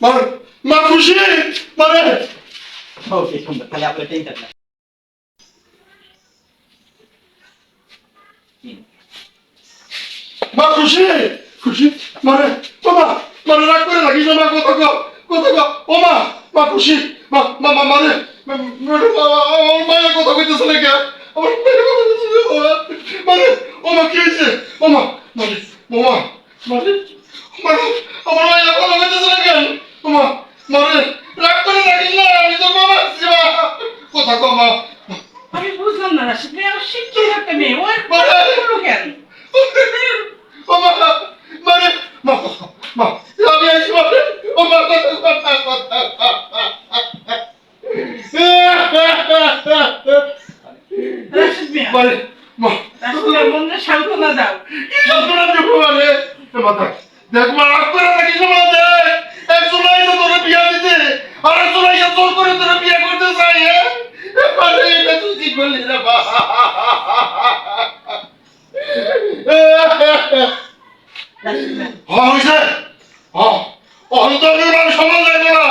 মারে মা খুশি? মারে ওকে সুন্দর তাহলে আপনার টেনশন না মা খুশি? খুশি? মারে মা মারে রাগ করে না মা কত গো কত গো? ও মা মা খুশি? মা মা মা মারে আমার মায়ের কথা কইতেছে নাকি? আমার মায়ের কথা কইতেছে মারে ও মা কি হয়েছে ও মা মারে ও মা মারে মারে আমার মায়ের কথা কইতেছে নাকি ও মা মারে রাগ করে লাগিস না আমি তোর বাবা আছি মা কথা কো মা আমি বুঝলাম না রাশিদ ভাই আমার শিক্ষিত একটা মেয়ে ও! করল কেন ও মা মানে মা মা আমি আইছি মানে ও মা কথা কথা রাশিদ মিয়া মানে মা রাশিদ মিয়া মনে সান্ত্বনা দাও যন্ত্রণা দেবো মানে দেখ মা রাগ করে রাখিস না করলি রে মা রাশিদ মিয়া হইছে অন্তরের মান সমান যাইব না।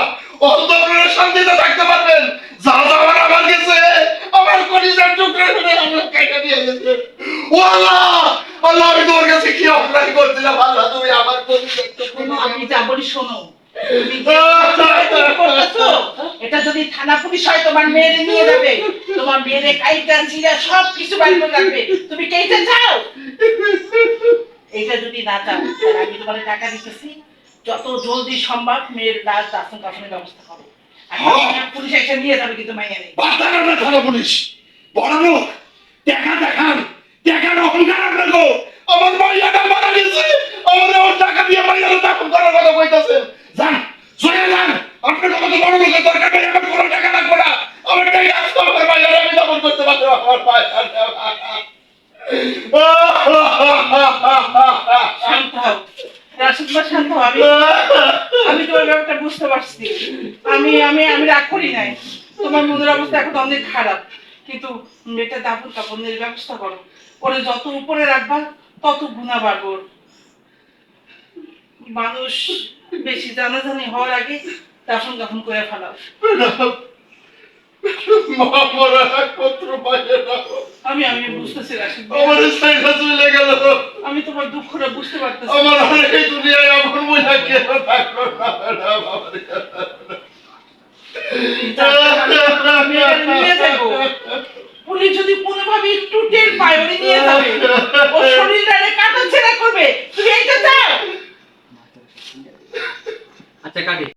অন্তরের শান্তিতে থাকতে পারবেন। যা যাওয়ার আমার গেছে আমার কলিজার টুকরে ফেলে আমার কাইটা দিয়ে গেছে। ও আল্লাহ! আল্লাহ আমি তোমার কাছে কি অপরাধ করছিলাম? আল্লাহ তুমি আমার কলিজার টুকরে আমি যা বলি শোনো। এটা যদি থানা পুলিশ হয় তোমার মেয়েরে নিয়ে যাবে। তোমার মেয়েরে কাইটা চিরা সব কিছু বাড়ি করে রাখবে। তুমি কি চাও? এইটা যদি না চাও আমি তোমার টাকা দিতেছি। যত জলদি সম্ভব মেয়ের লাশ দাফন কাফনের ব্যবস্থা করো। পুলিশ এসে নিয়ে যাবে কিন্তু মাইয়া নেই না থানা পুলিশ। বড় লোক দেখা দেখান। দেখার অহংকার আপনার গো আমার মাইয়াটা মারা গেছে। আমার টাকা দিয়ে মাইয়াটা দাফন করার কথা কইতাছেন। আমি তোমার ব্যাপারটা বুঝতে পারছি আমি আমি আমি রাগ করি নাই তোমার মনের অবস্থা এখন অনেক খারাপ কিন্তু মেয়েটা দাফন কাপড়ের ব্যবস্থা করো ওরে যত উপরে রাখবা তত গুণা বাড়বো মানুষ বেশি জানাজানি হওয়ার আগে দাফন কাফন করে ফেলাও মা মরা পুত্র মাইয়াটা আমি আমি বুঝতেছি। আমার সাইডা চলে গেল। আমি তোমার দুঃখটা বুঝতে পারতেছি। আমার এই দুনিয়ায় আমার মহিলা কেন থাকল না